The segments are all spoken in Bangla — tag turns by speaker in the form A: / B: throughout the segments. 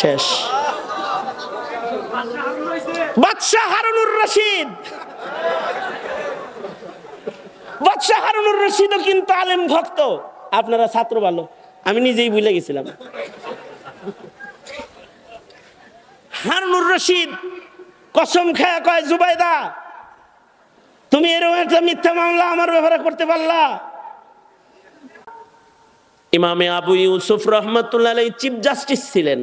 A: শেষ। বাদশাহ হারুনুর রশিদ। বাদশাহ হারুনুর রশিদও কিন্তু আলেম ভক্ত। আপনারা ছাত্র ভালো আমি নিজেই ভুলে গেছিলাম। হারুনুর রশিদ, কসম খায়া কয়, জুবাইদা, তুমি এরকম একটা মিথ্যা মামলা আমার ব্যাপারে করতে পারলা? ইমামে আবু ইউসুফ রহমতুল্লাহ চিফ জাস্টিস ছিলেন।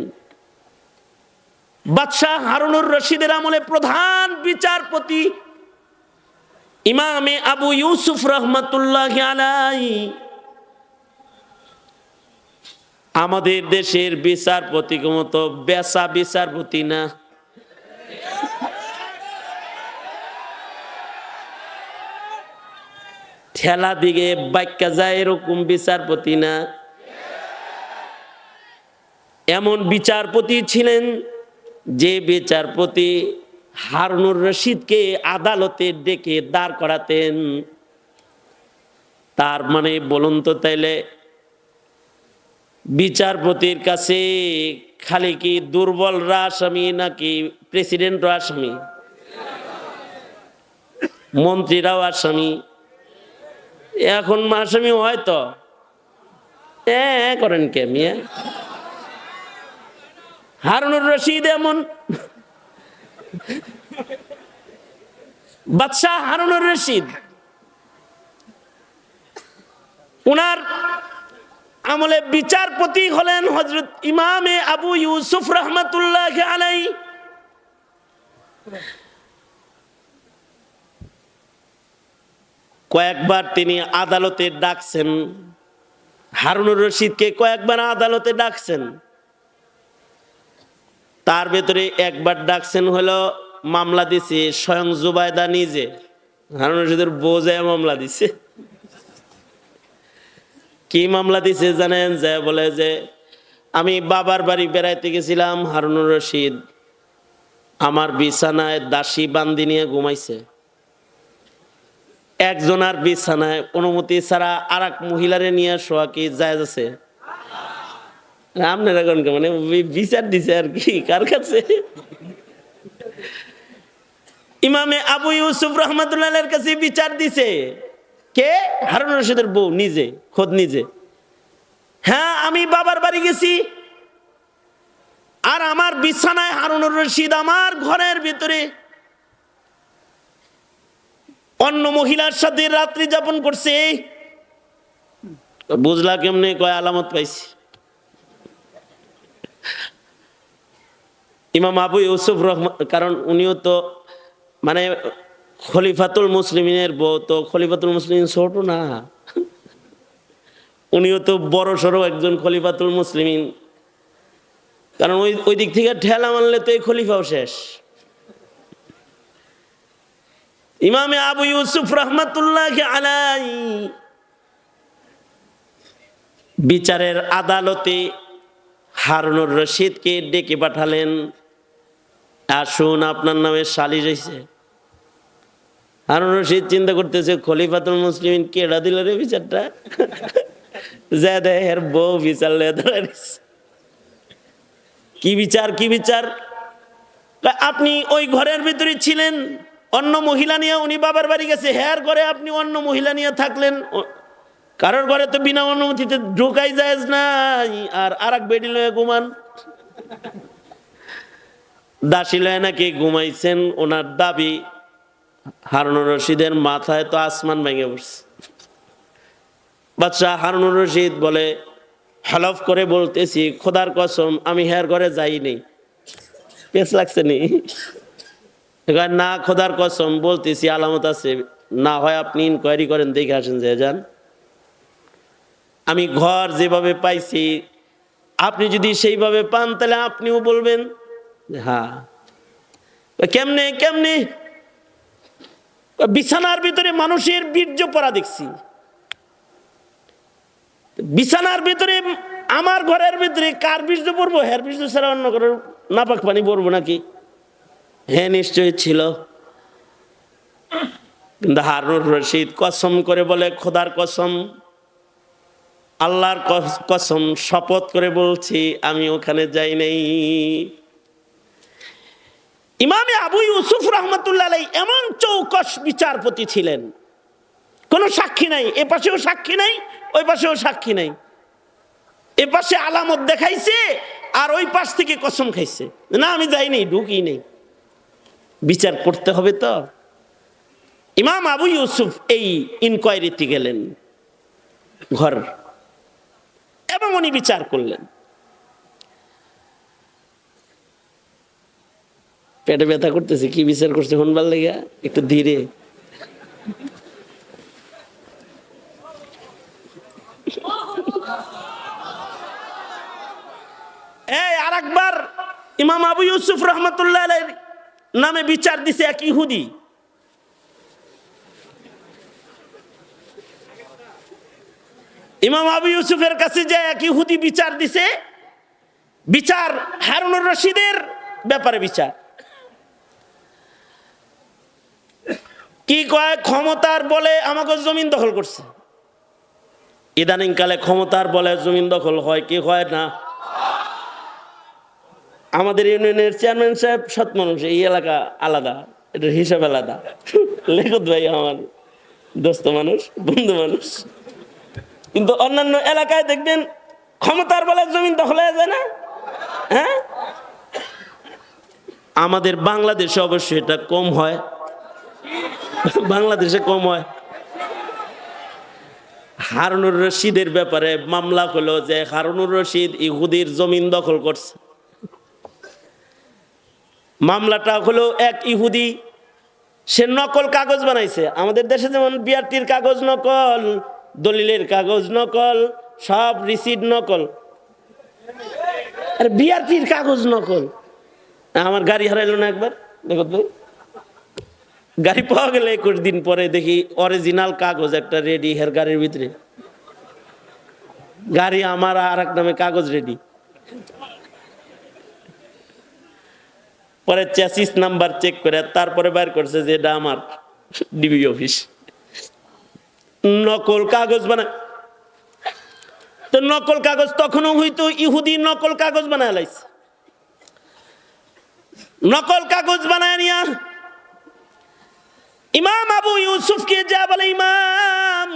A: বাদশাহ হারুনুর রশিদের আমলে প্রধান বিচারপতি ইমামে আবু ইউসুফ রহমতুল্লাহ আলাই আমাদের দেশের বিচারপতি মতো বেসা বিচারপতি না। ঠেলা দিকে বাক্যা যায় এরকম বিচারপতি না। এমন বিচারপতি ছিলেন যে বিচারপতি হারুনুর রশিদকে আদালতে ডেকে দাঁড় করাতেন। তার মানে বলুন তো তাইলে, বিচারপতির কাছে খালি কি দুর্বলরা আসামি নাকি প্রেসিডেন্টও আসামি মন্ত্রীরাও আসামি এখন আসামি হয়তো এ করেন কে মিয়া? হারুনুর রশিদ এমন। বাদশাহ হারুনুর রশিদ। উনার আমলে বিচারপতি হলেন হজরত ইমামে আবু ইউসুফ রহমতুল্লাহ আলাই কয়েকবার তিনি আদালতে ডাকছেন। হারুনুর রশিদকে কয়েকবার আদালতে ডাকছেন। তার ভেতরে একবার ডাকছেন হলো, মামলা দিছে, স্বয়ং জুবায়দা নিজে। হারুন রশিদের বউ যায় মামলা দিছে। কি মামলা দিছে জানেন? যে বলে যে, আমি বাবার বাড়ি বেড়াইতে গেছিলাম, হারুনুর রশিদ। আমার বিছানায় দাসী বান্দি নিয়ে ঘুমাইছে। একজনার বিছানায় অনুমতি ছাড়া আর এক মহিলারে নিয়ে শোয়া কি যায় আছে? আপনার এখন মানে বিচার দিছে আর কি, কার কাছে? ইমামে আবু ইউসুফ রহমতুল্লাহের কাছে বিচার দিছে। কে? হারুন রশিদের বউ, নিজে, খোদ নিজে। হ্যাঁ আমি বাবার বাড়ি গেছি। আর আমার বিছানায় হারুনুর রশিদ আমার ঘরের ভিতরে। অন্য মহিলার সাথে রাত্রি যাপন করছে। বুঝলা কেমনে কয় আলামত পাইছি। ইমাম আবু ইউসুফ রহমান কারণ উনিও তো মানে খলিফাতুল মুসলিমিনের বউ, তো খলিফাতুল মুসলিম ছোট না। উনিও তো বড় সড়ো একজন খলিফাতুল মুসলিমিন। কারণ ওই ওই দিক থেকে ঠেলা মানলে তো এই খলিফাও শেষ। ইমামে আবু ইউসুফ রহমতুল্লাহ আলাই বিচারের আদালতে হারুনুর রশিদকে ডেকে পাঠালেন। আসুন আপনার নামে সালিশ হয়েছে হারুন রশিদ চিন্তা করতেছে, খলিফাতুল মুসলিম কেডা দিল রে বিচারটা? যা দেয় বউ বিচার কি বিচার কি বিচার? আপনি ওই ঘরের ভিতরে ছিলেন, অন্য মহিলা নিয়ে উনি বাবার বাড়ি গেছে হ্যার ঘরে আপনি অন্য মহিলা নিয়ে থাকলেন। কারোর ঘরে তো বিনা অনুমতিতে ঢোকাই যায় নাই, আর আর এক বেডি লয়ে ঘুমান। দাসী লয়ে নাকি ঘুমাইছেন, ওনার দাবি, হারুনুর রশিদের মাথায় তো আসমান ভেঙে পড়ছে। বাচ্চা হারুনুর রশিদ বলে, হলফ করে বলতেছি, খোদার কসম, আমি হের ঘরে যাইনি। পেস লাগছে নি? না, খোদার কসম, বলতেছি, আলামত আছে। না হয় আপনি ইনকোয়ারি করেন, দেখে আসেন যে, যান। আমি ঘর যেভাবে পাইছি, আপনি যদি সেইভাবে পান, তাহলে আপনিও বলবেন। হ্যাঁ। কেমনে কেমনে? বিছানার ভিতরে মানুষের বীর্য পরা দেখছি। বিছানার ভিতরে আমার ঘরের ভিতরে কার বীর্য পড়ব? হের বীর্য ছাড়া অন্য করে নাপাক পানি পড়ব নাকি? হ্যাঁ নিশ্চয়ই ছিল। কিন্তু হারুর রশিদ কসম করে বলে, খোদার কসম, আল্লাহর কস- কসম শপথ করে বলছি, আমি ওখানে যাই নাই। ইমামে আবু ইউসুফ রহমতুল্লাহ এমন চৌকস বিচারপতি ছিলেন। কোনো সাক্ষী নাই। এ পাশেও সাক্ষী নাই, ওই পাশেও সাক্ষী নাই। এ পাশে আলামত দেখাইছে আর ওই পাশ থেকে কসম খাইছে। না, আমি যাইনি, ঢুকি নেই। বিচার করতে হবে তো। ইমাম আবু ইউসুফ এই ইনকোয়ারিতে গেলেন। ঘর। এবং উনি বিচার করলেন। পেটে ব্যথা করতেছে, কি বিচার করছে? হনবার লেগে একটু ধীরে। এই আর একবার ইমাম আবু ইউসুফ রহমতুল্লাহ নামে বিচার দিছে এক ইহুদি। ইমাম আবু ইউসুফের কাছে যে এক ইহুদি বিচার দিছে, বিচার হারুনুর রশিদের ব্যাপারে বিচার। কি কয়, ক্ষমতার বলে আমাকে জমিন দখল করছে। ইদানিং কালে ক্ষমতার বলে জমিন দখল হয়, কি হয় না? আমাদের ইউনিয়নের চেয়ারম্যান সাহেব সৎ মানুষ, এই এলাকা আলাদা, এটার হিসাব আলাদা। লেখত ভাই আমার দোস্ত মানুষ, বন্ধু মানুষ। কিন্তু অন্যান্য এলাকায় দেখবেন, ক্ষমতার বলে জমিন দখল হয়ে যায় না। হ্যাঁ? আমাদের বাংলাদেশে অবশ্যই এটা কম হয়। বাংলাদেশে কম হয়। হারুনুর রশিদের ব্যাপারে মামলা হলো যে হারুনুর রশিদ ইহুদির জমিন দখল করছে। মামলাটা হলো এক ইহুদি, সে নকল কাগজ বানাইছে। আমাদের দেশে যেমন বিআরটির কাগজ নকল, দলিলের কাগজ নকল, সব রিসিট নকল। আর বিআরটির কাগজ নকল। আমার গাড়ি হারাইলো না একবার, দেখো তো। গাড়ি পাওয়া গেলে একুশ দিন পরে দেখি অরিজিনাল কাগজ, একটা রেডি হের গাড়ির ভিতরে। গাড়ি আমার আর এক নামে কাগজ রেডি পরে চ্যাসিস নাম্বার চেক করে তারপরে বাইর করছে যে এটা আমার ডিবি অফিস নকল কাগজ বানায় তো নকল কাগজ তখনও হইতো ইহুদি নকল কাগজ বানায় লাইছে। নকল কাগজ বানায় নিয়া ইমাম আবু ইউসুফকে যা বলে, ইমাম,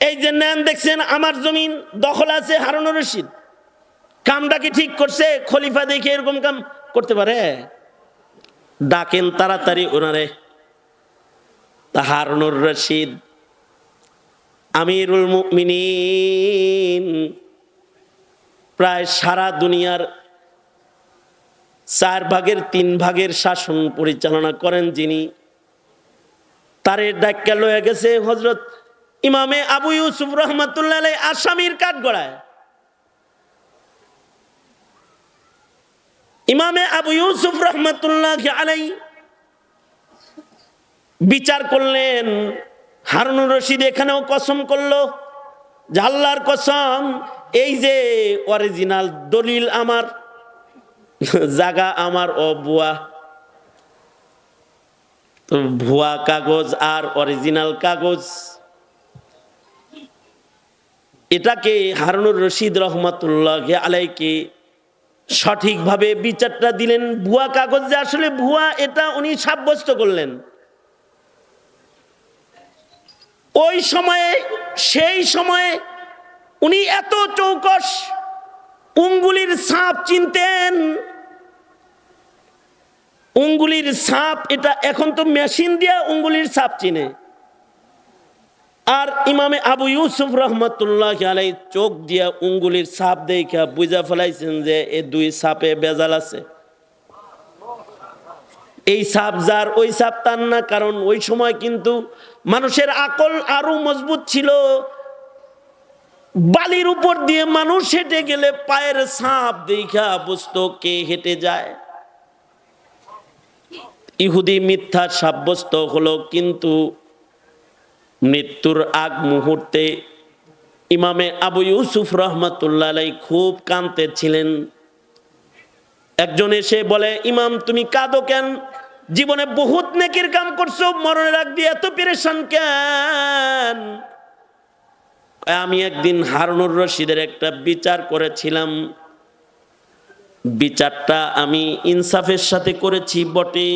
A: এই যে নেন দেখছেন, আমার জমিন দখল আছে হারুনুর রশিদ। কামটা কি ঠিক করছে? খলিফা দেখে এরকম কাম করতে পারে? ডাকেন তাড়াতাড়ি ওনারে, তা হারুনুর রশিদ, আমিরুল মুমিনিন, প্রায় সারা দুনিয়ার চার ভাগের তিন ভাগের শাসন পরিচালনা করেন যিনি। তারে ডাক্কা লয়ে গেছে হজরত ইমামে আবু ইউসুফ রহমতুল্লাহ আসামির কাঠগড়ায়। ইমামে আবু ইউসুফ রহমতুল্লাহ আলাই বিচার করলেন হারুনুর রশিদ এখানেও কসম করল, যে আল্লাহর কসম, এই যে অরিজিনাল দলিল আমার। জাগা আমার ও বুয়া। তো ভুয়া কাগজ আর অরিজিনাল কাগজ। এটাকে হারুনুর রশিদ রহমতুল্লাহ আলাইকে সঠিকভাবে বিচারটা দিলেন, ভুয়া কাগজ যে আসলে ভুয়া, এটা উনি সাব্যস্ত করলেন। ওই সময়ে, সেই সময়ে উনি এত চৌকস উঙ্গুলির সাপ চিনতেন। উঙ্গুলির সাপ, এটা এখন তো মেশিন দিয়ে উঙ্গুলির সাপ চিনে। আর ইমামে আবু ইউসুফ রহমতুল্লাহ আলাই চোখ দিয়া উঙ্গুলির সাপ দেখা বুঝা ফেলাইছেন যে এ দুই সাপে বেজাল আছে। এই সাপ যার, ওই সাপ তার না, কারণ ওই সময় কিন্তু মানুষের আকল আরও মজবুত ছিল। বালির উপর দিয়ে মানুষ হেঁটে গেলে পায়ের সাপ দেখা বুঝতো কে হেঁটে যায়। ইহুদি মিথ্যা সাব্যস্ত হলো, কিন্তু মৃত্যুর আগ মুহূর্তে ইমামে আবু ইউসুফ রহমতুল্লাহ খুব কাঁদতে ছিলেন। একজন এসে বলে, ইমাম, তুমি কাঁদো কেন? জীবনে বহুত নেকির কাম করছ, মরণের আগ দিয়ে এত পেরেশান কেন? আমি একদিন হারুনুর রশিদের একটা বিচার করেছিলাম। বিচারটা আমি ইনসাফের সাথে করেছি বটে।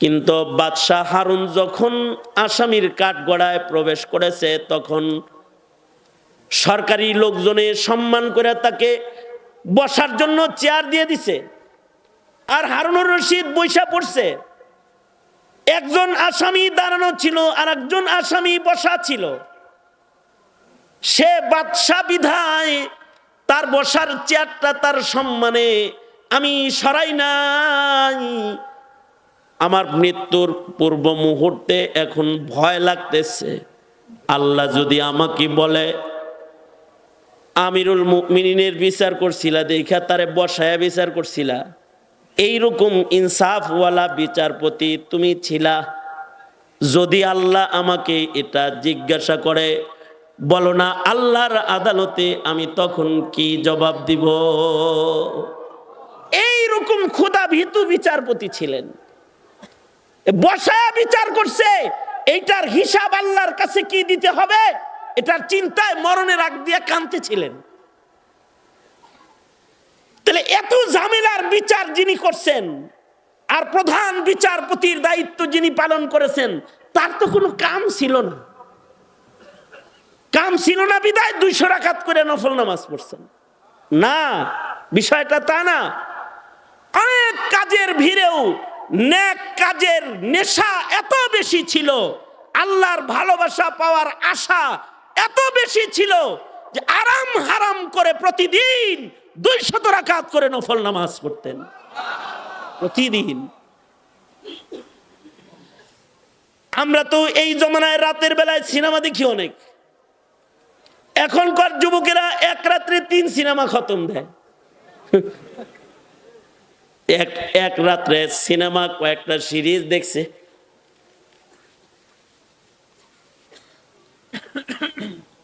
A: কিন্তু বাদশাহ হারুন যখন আসামির কাঠগড়ায় প্রবেশ করেছে, তখন সরকারি লোকজনে সম্মান করে তাকে বসার জন্য চেয়ার দিয়ে দিছে। আর হারুনুর রশিদ বৈশা পড়ছে। একজন আসামি দাঁড়ানো ছিল আর একজন আসামি বসা ছিল। সে বাদশা বিধায় তার বসার চেয়ারটা তার সম্মানে। আমি সরাই নাই। আমার মৃত্যুর পূর্ব মুহূর্তে এখন ভয় লাগতেছে। আল্লাহ যদি আমাকে বলে, আমিরুল মুমিনিনের বিচার করছিলা, দেখা তারে বসায়া বিচার করছিলা, এইরকম ইনসাফওয়ালা বিচারপতি তুমি ছিলা। যদি আল্লাহ আমাকে এটা জিজ্ঞাসা করে বলো না, আল্লাহর আদালতে আমি তখন কি জবাব দিব? এইরকম ক্ষুদা ভীতু বিচারপতি ছিলেন। বসায়া বিচার করছে, এইটার হিসাব আল্লাহর কাছে কি দিতে হবে? এটার চিন্তায় মরণের আগ দিয়ে কাঁদতেছিলেন। তাহলে এত ঝামেলার বিচার যিনি করছেন, আর প্রধান বিচারপতির দায়িত্ব যিনি পালন করেছেন, তার তো কোনো কাম ছিল না। কাম ছিল না বিদায়, দুইশো রাখাত করে নফল নামাজ পড়ছেন। না, বিষয়টা তা না। অনেক কাজের ভিড়েও নেক কাজের নেশা এত বেশি ছিল, আল্লাহর ভালোবাসা পাওয়ার আশা এত বেশি ছিল যে আরাম হারাম করে প্রতিদিন দুই শত রাকাত করে নফল নামাজ পড়তেন। প্রতিদিন। আমরা তো এই জমানায় রাতের বেলায় সিনেমা দেখি অনেক। এখনকার যুবকেরা এক রাত্রে তিন সিনেমা খতম দেয়। এক এক রাত্রে সিনেমা কয়েকটা সিরিজ দেখছে।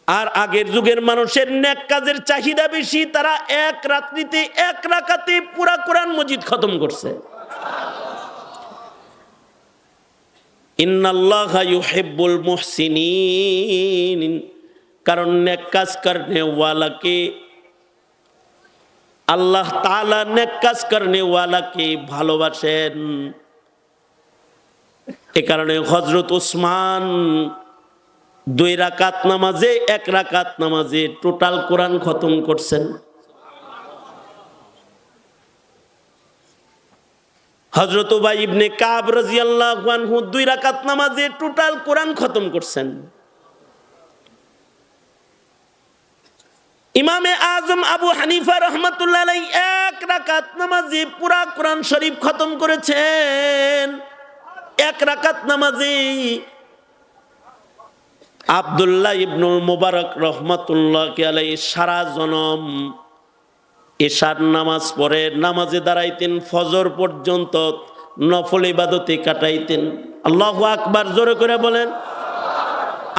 A: আর আগের যুগের মানুষের নেক কাজের চাহিদা বেশি, তারা এক রাত্রিতে, এক রাকাতে পুরা কোরআন মজিদ খতম করছে। ইন্নাল্লাহা ইউহিব্বুল মুহসিনিন। কারণ নেক কাজ করনে ওয়ালাকে আল্লাহ তালা নেক কাজ করনে ওয়ালাকে ভালোবাসেন। এ কারণে হজরত উসমান দুই রাকাত নামাজে, এক রাকাত নামাজে টোটাল কোরআন খতম করছেন। হজরত ভাই ইবনে কাব রাজিয়াল্লাহু দুই রাকাত নামাজে টোটাল কোরআন খতম করছেন। ইমামে আজম আবু হানিফা রহমতুল্লাহ এক রাকাত নামাজে পুরা কোরআন শরীফ খতম করেছেন। এক রাকাত নামাজে আবদুল্লাহ ইবনুল মুবারক রহমতুল্লাহ আলাই সারা জনম এশার নামাজ পড়ে, নামাজে দাঁড়াইতেন, ফজর পর্যন্ত নফল ইবাদতে কাটাইতেন। আল্লাহ আকবার, জোরে করে বলেন।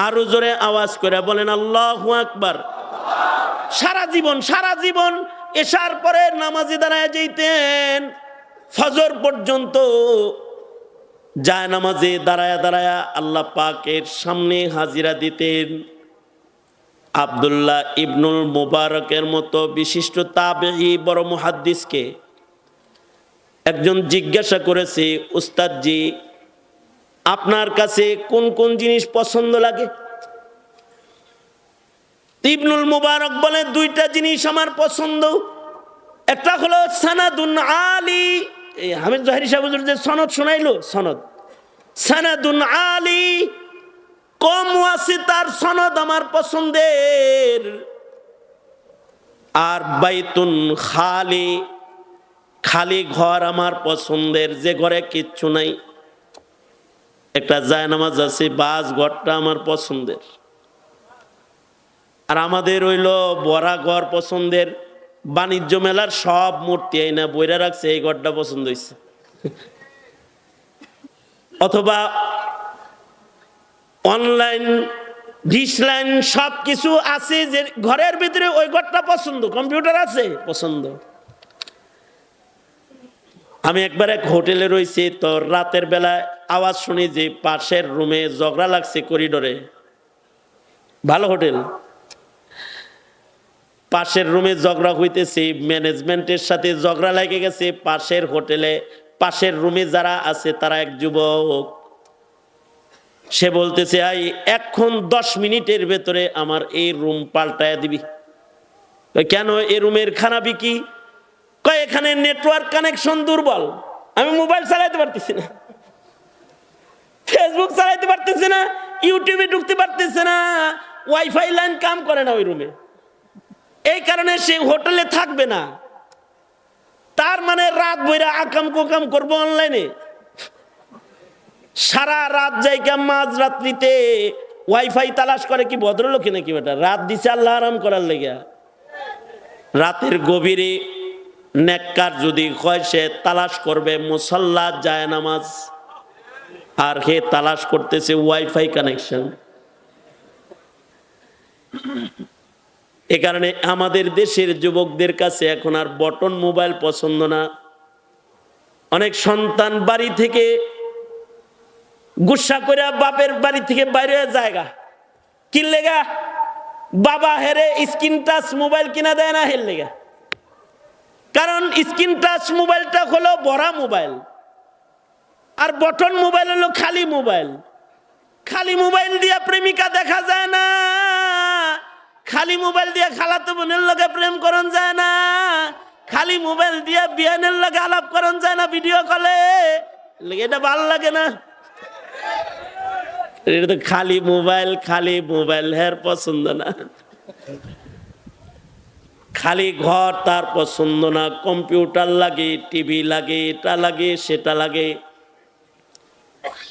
A: আরও জোরে আওয়াজ করে বলেন, আল্লাহ আকবার। সারা জীবন সারা জীবন এশার পরে নামাজে দাঁড়ায় যেতেন ফজর পর্যন্ত যায় নামাজে দাঁড়ায়া দাঁড়ায়া আল্লাহ পাকের সামনে হাজিরা দিতেন। আবদুল্লাহ ইবনুল মুবারকের মতো বিশিষ্ট তাবেই বড় মুহাদ্দিসকে একজন জিজ্ঞাসা করেছে, উস্তাদজি, আপনার কাছে কোন কোন জিনিস পছন্দ লাগে? ইবনুল মুবারক বলে, দুইটা জিনিস আমার পছন্দ। একটা হলো সানাদুন আলী। এই হামিদ জহারি যে সনদ শোনাইলো, সনদ। সানাদুন আলী, কম ওয়াসি, তার সনদ আমার পছন্দের। আর বাইতুন খালি খালি ঘর আমার পছন্দের, যে ঘরে কিচ্ছু নাই। একটা জায়নামাজ আছে, বাস ঘরটা আমার পছন্দের। আর আমাদের হইল বড়া ঘর পছন্দের বাণিজ্য মেলার সব মূর্তি এই না বইরা রাখছে, এই ঘরটা পছন্দ হয়েছে অথবা অনলাইন ডিসলাইন সব কিছু আছে যে ঘরের ভিতরে ওই ঘরটা পছন্দ, কম্পিউটার আছে পছন্দ। আমি একবার এক হোটেলে রয়েছি তো রাতের বেলায় আওয়াজ শুনি যে পাশের রুমে ঝগড়া লাগছে করিডোরে। ভালো হোটেল। পাশের রুমে ঝগড়া হইতেছে ম্যানেজমেন্টের সাথে ঝগড়া লেগে গেছে, পাশের হোটেলে, পাশের রুমে যারা আছে, তারা এক যুবক। সে বলতেছে, আই, এখন দশ মিনিটের ভেতরে আমার এই রুম পাল্টায় দিবি। কেন? এই রুমের খারাপই কি? কয়, এখানে নেটওয়ার্ক কানেকশন দুর্বল। আমি মোবাইল চালাইতে পারতেছি না। ফেসবুক চালাইতে পারতেছি না। ইউটিউবে ঢুকতে পারতেছে না। ওয়াইফাই লাইন কাম করে না ওই রুমে। এই কারণে সে হোটেলে থাকবে না। তার মানে রাত বইরা আকাম কোকাম করব অনলাইনে। সারা রাত জায়গা মাঝ রাত্রিতে ওয়াইফাই তালাশ করে কি ভদ্রলোকে নাকি বেটা? রাত দিছে আল্লাহ আরাম করার লেগে রাতের গভীরে নেককার যদি হয়, সে তালাশ করবে, মুসল্লা যায় নামাজ। আর হে তালাশ করতেছে ওয়াইফাই কানেকশন এ কারণে আমাদের দেশের যুবকদের কাছে এখন আর বটন মোবাইল পছন্দ না। অনেক সন্তান বাড়ি থেকে গুসা করে বাপের বাড়ি থেকে বাইরে জায়গা কি লেগা? বাবা হেরে স্ক্রিন টাচ মোবাইল কিনা দেয় না হের লেগা। কারণ স্ক্রিন টাচ মোবাইলটা হলো বড়া মোবাইল। আর বটন মোবাইল হলো খালি মোবাইল। খালি মোবাইল দিয়ে প্রেমিকা দেখা যায় না। খালি মোবাইল দিয়ে খালাতো বোনের লগে প্রেম করন যায় না। খালি মোবাইল দিয়ে বিয়ানের লগে আলাপ করন যায় না ভিডিও কলে এটা ভালো লাগে না। এটা তো খালি মোবাইল খালি মোবাইল, হের পছন্দ না। খালি ঘর তার পছন্দ না, কম্পিউটার লাগে, টিভি লাগে, এটা লাগে, সেটা লাগে।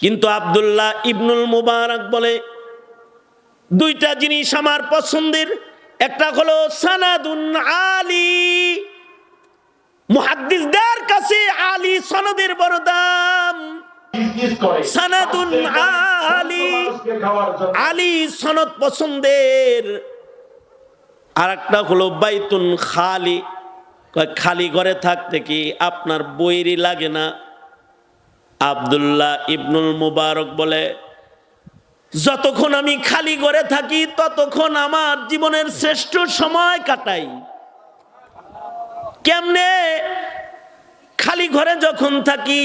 A: কিন্তু আব্দুল্লাহ ইবনুল মুবারক বলে দুইটা জিনিস আমার পছন্দের। একটা হলো সানাদুন আলী। মুহাদ্দিসদের কাছে আলী সনদের বড় দাম সানাদুন আলী। আলী সনদ পছন্দের। আর একটা হলো বাইতুন খালি। খালি ঘরে থাকতে কি আপনার বইরই লাগে না? আব্দুল্লাহ ইবনুল মুবারক বলে যতক্ষণ আমি খালি ঘরে থাকি, ততক্ষণ আমার জীবনের শ্রেষ্ঠ সময় কাটাই। কেমনে? খালি ঘরে যখন থাকি,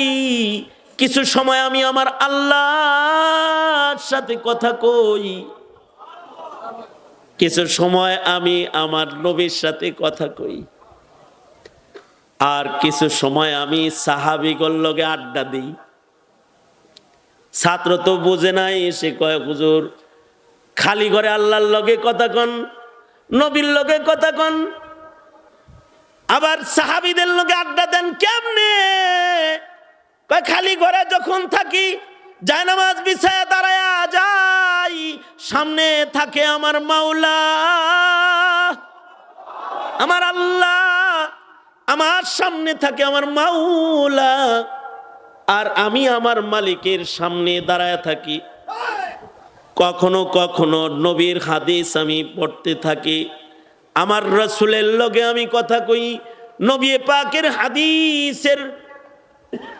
A: কিছু সময় আমি আমার আল্লাহর সাথে কথা কই। কিছু সময় আমি আমার নবীর সাথে কথা কই। আর কিছু সময় আমি সাহাবিগর লগে আড্ডা দিই। ছাত্র তো বুঝে নাই, সে কয়, হুজুর, খালি ঘরে আল্লাহর লগে কথা কন, নবীর লগে কথা কন, আবার সাহাবিদের লগে আড্ডা দেন কেমনে? কয়, খালি ঘরে যখন থাকি, জায়নামাজ বিছায় দাঁড়ায় যাই, সামনে থাকে আমার মাওলা, আমার আল্লাহ, আমার সামনে থাকে আমার মাওলা আর আমি আমার মালিকের সামনে দাঁড়ায় থাকি। কখনো কখনো নবীর হাদিস আমি পড়তে থাকি। আমার রসুলের লগে আমি কথা কই, নবী পাকের হাদিসের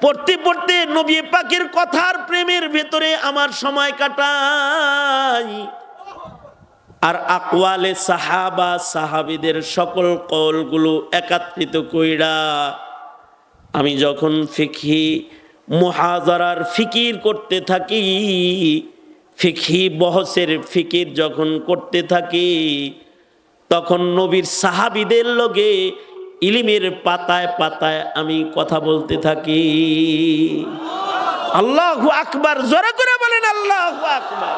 A: পড়তে পড়তে নবী পাকের কথার প্রেমের ভেতরে আমার সময় কাটাই। আর আকওয়ালে সাহাবা, সাহাবিদের সকল কলগুলো একাত্রিত কইরা আমি যখন ফিকি মহাজারার ফিকির করতে থাকি। ফিকি বহসের ফিকির যখন করতে থাকি, তখন নবীর সাহাবিদের লগে ইলিমের পাতায় পাতায় আমি কথা বলতে থাকি। আল্লাহ আকবার, জোরে করে বলেন আল্লাহু আকবার।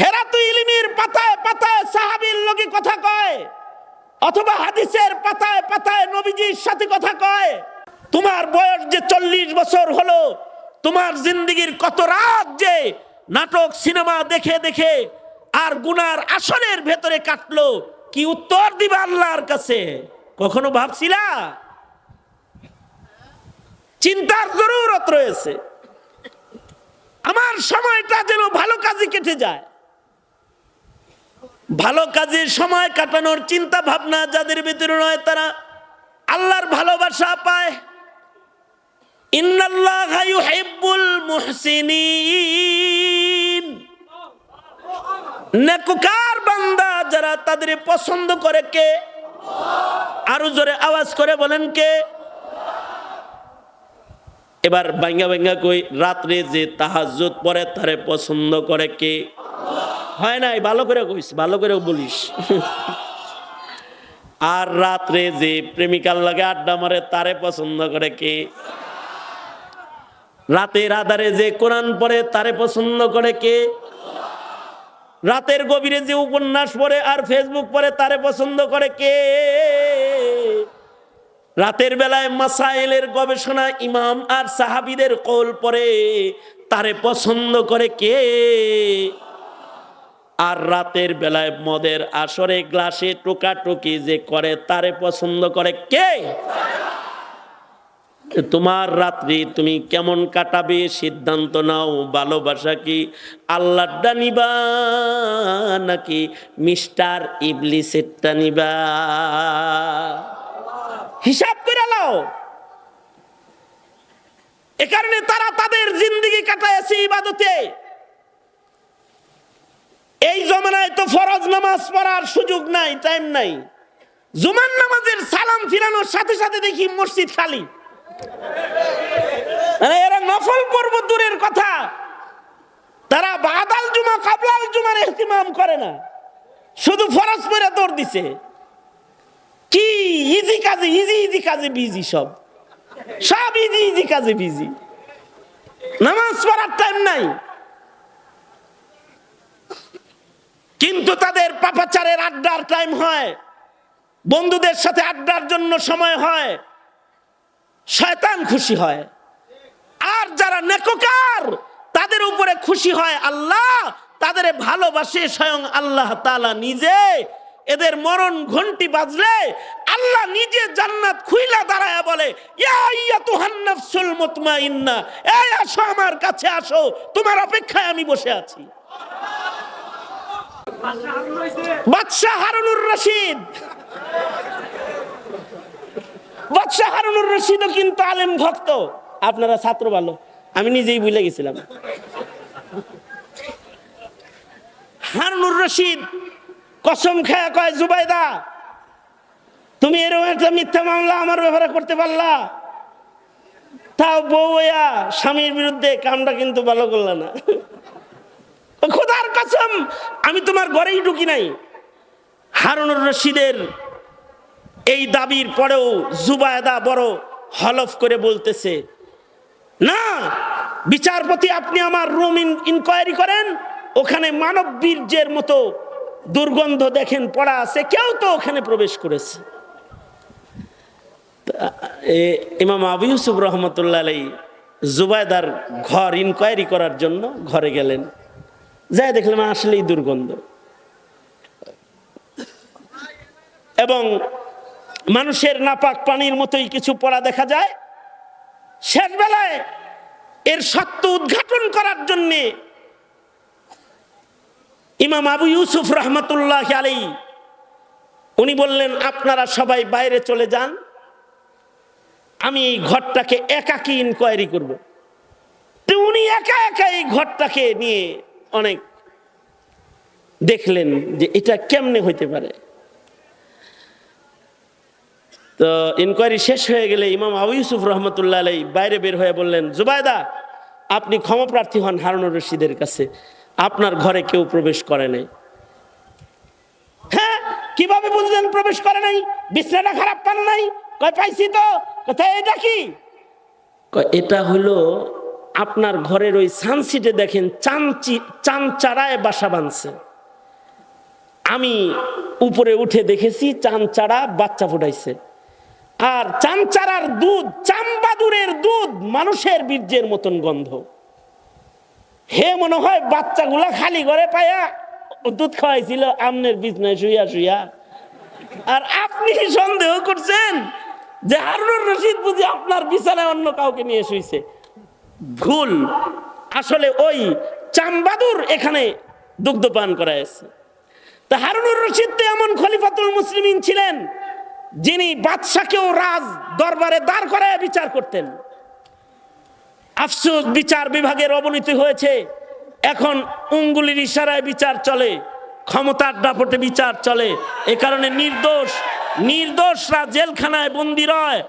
A: হেরাতু ইলিমের পাতায় পাতায় সাহাবীর লগে কথা কয়, অথবা হাদিসের পাতায় পাতায় নবীজির সাথে কথা কয়। তোমার বয়স যে চল্লিশ বছর হলো, তোমার জিন্দগির কত রাত যে নাটক, সিনেমা দেখে দেখে আর গুনার আসনের ভেতরে কাটলো, কি উত্তর দিবা আল্লাহর কাছে? কখনো ভাবছিলা? চিন্তার জরুরত রয়েছে। আমার সময়টা যেন ভালো কাজে কেটে যায়। ভালো কাজে সময় কাটানোর চিন্তা ভাবনা যাদের ভিতরে নয়, তারা আল্লাহর ভালোবাসা পায়। ইন্নাল্লাহা ইউহিব্বুল মুহসিনিন। নেকুকার বান্দা যারা তাদের পছন্দ করে কে? আরও জোরে আওয়াজ করে বলেন কে? এবার বাঙ্গা বাঙ্গা কই, রাত্রে যে তাহাজ্জুদ পরে তারে পছন্দ করে কে? হয় নাই? ভালো করে কইস, ভালো করে বলিস। আর রাত্রে যে প্রেমিকার লাগে আড্ডা মারে তারে পছন্দ করে কে? রাতের আধারে যে কোরআন পড়ে, তারে পছন্দ করে কে? রাতের গভীরে যে উপন্যাস পড়ে আর ফেসবুক পড়ে, তারে পছন্দ করে কে? রাতের বেলায় মাসাইলের গবেষণা ইমাম আর সাহাবিদের কল পড়ে, তারে পছন্দ করে কে? আর রাতের বেলায় মদের আসরে গ্লাসে টোকাটুকি যে করে, তারে পছন্দ করে কে? তোমার রাত্রি তুমি কেমন কাটাবে সিদ্ধান্ত নাও, ভালোবাসা কি আল্লাহটা নিবা নাকি মিস্টার ইবলিসেরটা নিবা? হিসাব করে নাও। এ কারণে তারা তাদের জিন্দগি কাটাইছে ইবাদতে। এই জমানায় তো ফরজ নামাজ পড়ার সুযোগ নাই টাইম নাই। জুমান নামাজের সালাম ফিরানোর সাথে সাথে দেখি মসজিদ খালি। মানে এরা নফল পর্ব দূরের কথা। তারা বাদাল জুমা, কাবলাল জুমার ইহতিমাম করে না। শুধু ফরজ পরে দৌড় দিছে। কি ইজি কাজে ইজি ইজি কাজে বিজি সব। সব ইজি ইজি কাজে বিজি নামাজ পড়ার টাইম নাই। কিন্তু তাদের পাপাচারের আড্ডার টাইম হয়। বন্ধুদের সাথে আড্ডার জন্য সময় হয়। শয়তান খুশি হয়। আর যারা নেককার, তাদের উপরে খুশি হয় আল্লাহ। তাদের ভালোবাসে স্বয়ং আল্লাহ তালা নিজে। এদের মরণ ঘন্টি বাজলে আল্লাহ নিজে জান্নাত খুইলা দাঁড়ায় বলে আসো আমার কাছে আসো, তোমার অপেক্ষায় আমি বসে আছি। বাদশাহ হারুনুর রশিদ। বাদশাহ হারুনুর রশিদও কিন্তু আলেম ভক্ত। আপনারা ছাত্র ভালো আমি নিজেই ভুলে গেছিলাম। হারুনুর রশিদ, কসম খায়া কয়, জুবাইদা, তুমি এরকম একটা মিথ্যা মামলা আমার ব্যাপারে করতে পারলা? তাও বউয়া স্বামীর বিরুদ্ধে কামটা কিন্তু ভালো করলা না। খোদার কসম, আমি তোমার ঘরেই ঢুকি নাই। হারুনুর রশিদের এই দাবির পরেও জুবায়দা বড় হলফ করে বলতেছে, না, বিচারপতি আপনি আমার রুম ইনকোয়ারি করেন, ওখানে মানব বীর্যের মতো দুর্গন্ধ দেখেন, পড়া আছে, কেউ তো ওখানে প্রবেশ করেছে। ইমাম আবু ইউসুফ রহমতুল্লাহ আলাই জুবায়দার ঘর ইনকোয়ারি করার জন্য ঘরে গেলেন। যাই দেখলাম আসলেই দুর্গন্ধ। এবং মানুষের নাপাক পানির মতোই কিছু পড়া দেখা যায়। শেষ বেলায় এর সত্য উদ্ঘাটন করার জন্যে ইমাম আবু ইউসুফ রহমতুল্লাহ আলী উনি বললেন, আপনারা সবাই বাইরে চলে যান। আমি এই ঘরটাকে একাকি ইনকোয়ারি করব। তো উনি একা একা এই ঘরটাকে নিয়ে অনেক দেখলেন যে এটা কেমনে হইতে পারে। তো ইনকোয়ারি শেষ হয়ে গেলে ইমাম আবু ইউসুফ রহমতুল্লাহ আলাই বাইরে বের হয়ে বললেন, জুবায়দা, আপনি ক্ষমাপ্রার্থী হন হারুনুর রশিদের কাছে। আপনার ঘরে কেউ প্রবেশ করে নাই। হ্যাঁ কীভাবে বুঝলেন প্রবেশ করে নাই? বিছনাটা খারাপ পান নাই? কয়, পাইছি তো। কোথায় এটা কি? এটা হলো আপনার ঘরের ওই সানসিটে দেখেন চানচি চানচারায় বাসা বাঁধছে। আমি উপরে উঠে দেখেছি চানচারা বাচ্চা ফুটাইছে। আর চামচারার দুধ, চাম্বাদুরের দুধ মানুষের বীর্যের মতন গন্ধ। হে মনে হয় বাচ্চাগুলা খালি করে পায়া দুধ খাওয়াইছিল, আমনের বিছনায় শুইয়া শুইয়া। আর আপনি সন্দেহ করছেন যে হারুনুর রশিদ বুঝি আপনার বিছানায় অন্য কাউকে নিয়ে শুইছে? ভুল। আসলে ওই চাম্বাদুর এখানে দুগ্ধ পান করাইছে। তা হারুনুর রশিদ তো এমন খলিফাতুল মুসলিমিন ছিলেন যিনি বাদশাকেও রাজ দরবারে দাঁড় করায় বিচার করতেন। আফসোস, বিচার বিভাগের অবনতি হয়েছে। এখন উঙ্গুলির ইশারায় বিচার চলে, ক্ষমতার দাপটে বিচার চলে। এ কারণে নির্দোষ নির্দোষরা জেলখানায় বন্দি রয়,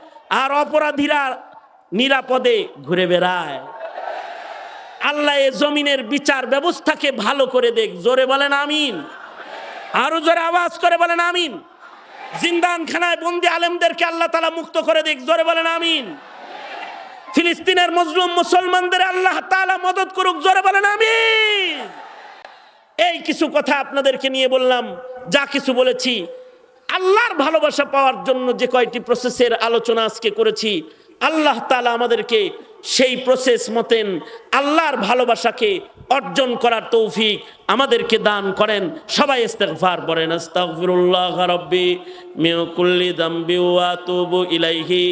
A: আর অপরাধীরা নিরাপদে ঘুরে বেড়ায়। আল্লাহ এ জমিনের বিচার ব্যবস্থাকে ভালো করে দেখ, জোরে বলেন আমিন। আরও জোরে আওয়াজ করে বলেন আমিন। জিন্দান খানায় বন্দি আলেমদেরকে আল্লাহ তালা মুক্ত করে দিক। জোরে বলেন আমিন। ফিলিস্তিনের মজলুম মুসলমানদের আল্লাহ তাআলা মদত করুক। জোরে বলেন আমিন। এই কিছু কথা আপনাদেরকে নিয়ে বললাম। যা কিছু বলেছি। আল্লাহর ভালোবাসা পাওয়ার জন্য যে কয়টি প্রসেসের আলোচনা আজকে করেছি, আল্লাহ তালা আমাদেরকে সেই প্রসেস মতেন আল্লাহর ভালোবাসাকে অর্জন করার তৌফিক আমাদেরকে দান করেন। সবাই ইস্তেগফার করেন আস্তাগফিরুল্লাহ রাব্বি মিন কুল্লি যামবি ওয়া তুবু ইলাইহি।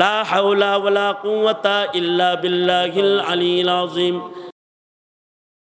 A: লা হাওলা ওয়ালা কুওয়াতা ইল্লা বিল্লাহিল আলিল আযীম।